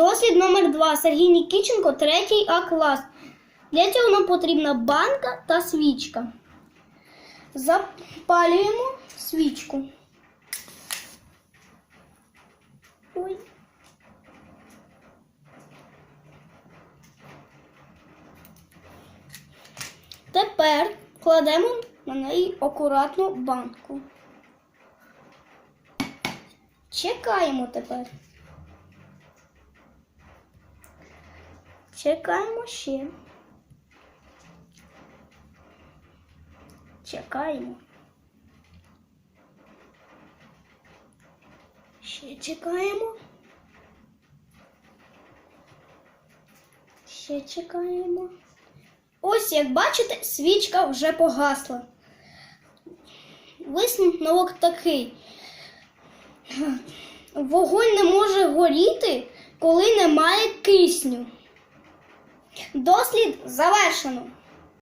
дослід номер 2 Сергій Нікіченко, третій А клас. Для цього нам потрібна банка та свічка. Запалюємо свічку. Ой. Тепер кладемо на неї акуратно банку. Чекаємо тепер. Чекаємо ще. Чекаємо. Ще чекаємо. Ще чекаємо. Ось, як бачите, свічка вже погасла. Висновок такий. Вогонь не може горіти, коли немає кисню. Дослід завершено.